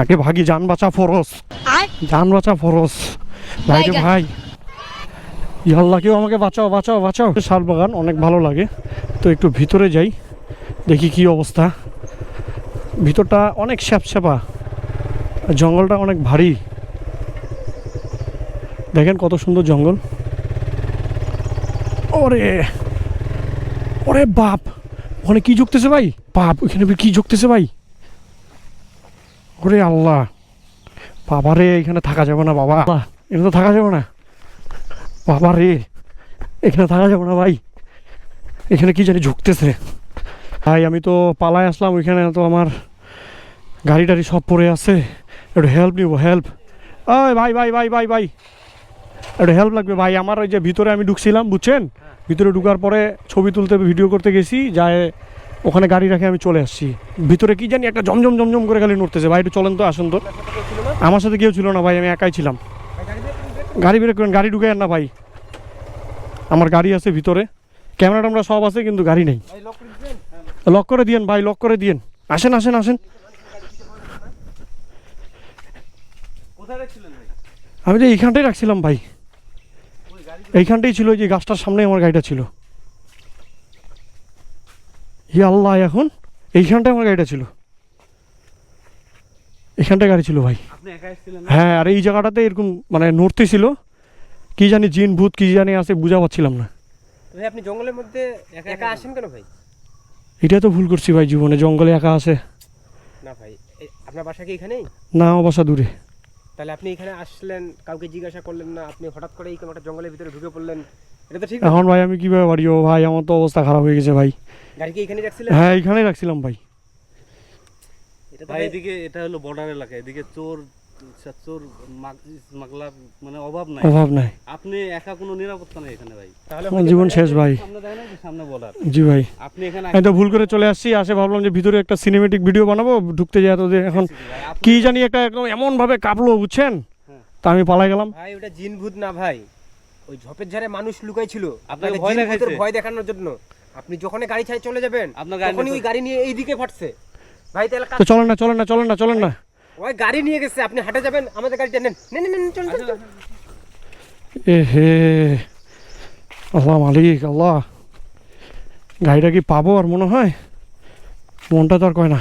আগে ভাগি যান বাঁচা ফরস যান বাঁচা ফরস ভাই রে। ভাই। ইয়াল্লা কেউ আমাকে বাঁচাও বাঁচাও বাঁচাও। শাল বাগান অনেক ভালো লাগে। তো একটু ভিতরে যাই দেখি কি অবস্থা। ভিতরটা অনেক স্যাপস্যাপা। জঙ্গলটা অনেক ভারী। দেখেন কত সুন্দর জঙ্গল। ওরে ওরে বাপ। ওখানে কি ঝুঁকতেছে ভাই? বাপ ওখানে কি ঝুঁকতেছে ভাই? ওরে আল্লাহ। বাবা রে এখানে থাকা যাবে না বাবা। এখানে তো থাকা যাবে না। বাবা রে এখানে থাকা যাবে না ভাই। এখানে কি জানি ঝুঁকতেছে। ভাই, আমি তো পালায় আসলাম, ওইখানে তো আমার গাড়ি টাড়ি সব পড়ে আছে। একটু হেল্প নিব হেল্প ওই ভাই ভাই ভাই ভাই ভাই। একটু হেল্প লাগবে, ভাই। আমার ওই যে ভিতরে আমি ঢুকছিলাম, বুঝছেন? ভিতরে ঢুকার পরে ছবি তুলতে ভিডিও করতে গেছি, যায় ওখানে গাড়ি রাখে আমি চলে আসছি। ভিতরে কি জানি একটা জমজম জমজম করে খালি নড়তেছে। ভাই একটু চলেন তো আসুন তো। আমার সাথে কেউ ছিল না ভাই আমি একাই ছিলাম। গাড়ি বের করেন গাড়ি ঢুকে না ভাই। আমার গাড়ি আছে ভিতরে। ক্যামেরা ট্যামেরা সব আছে কিন্তু গাড়ি নেই। লক করে দিয়েন ভাই লক করে দিয়েন। আসেন আসেন আসেন। আমি তো এইখানটাই রাখছিলাম ভাই। এইখানটাই ছিল যে গাছটার সামনে আমার গাড়িটা ছিল। ই আল্লাহ এখন এইখানটায় আমার গাড়িটা ছিল। এখানটায় গাড়ি ছিল ভাই? হ্যাঁ আর এই জায়গাটাতে এরকম মানে নড়তে ছিল। কি জানি জিন ভূত কি জানি আছে বুঝা পাচ্ছিলাম না। আপনি জঙ্গলের মধ্যে একা আসেন কেন ভাই? এটা তো ভুল করছি ভাই জীবনে জঙ্গলে একা আছে না ভাই আপনার বাসা কি এখানেই? না অবস্থা দূরে। তাহলে আপনি এখানে আসলেন কাউকে জিজ্ঞাসা করলেন না আপনি হঠাৎ করে এই একটা জঙ্গলের ভিতরে ঢুকে পড়লেন এটা তো ঠিক না। এখন ভাই আমি কীভাবে বাড়ি যাব? ভাই আমার তো অবস্থা খারাপ হয়ে গেছে ভাই। গাড়ি কি এখানে রাখছিলেন? হ্যাঁ এইখানেই রাখছিলাম ভাই। এটা ভাই এদিকে এটা হলো বর্ডার এলাকা এদিকে চোর চোর মাগলার মানে অভাব নাই। অভাব নাই। আপনি একা কোনো নিরাপত্তা নেই এখানে ভাই। তাহলে জীবন শেষ ভাই। সামনে বর্ডার জি ভাই। আপনি এখানে আমি তো ভুল করে চলে আসছি আসে ভাবলাম যে ভিতরে একটা সিনেমেটিক ভিডিও বানাবো ঢুকতে যায় তো যে এখন কি জানি একটা একদম এমন ভাবে কাঁপলো বুঝছেন? হ্যাঁ। তা আমি পালাই গেলাম। ভাই ওটা জিন ভূত না ভাই। ওই ঝোপের ঝাড়ে মানুষ লুকাই ছিল আপনাকে ভয় দেখাইছে? ভয় দেখানোর জন্য। আপনি যখন গাড়ি ছাড়ে চলে যাবেন আপনার গাড়ি তখনই ওই গাড়ি নিয়ে এই দিকে ফাটছে। ভাই তাহলে তো চলেন না চলেন না চলেন না চলেন না। ওই গাড়ি নিয়ে গেছে আপনি হাঁটে যাবেন আমাদের গাড়িটা নেন নেন নেন, চলুন চলুন, চলুন। এ হে আল্লাহ মালিক আল্লাহ। গাড়িটা কি পাবো আর মনে হয়? মনটা তো আর কয় না।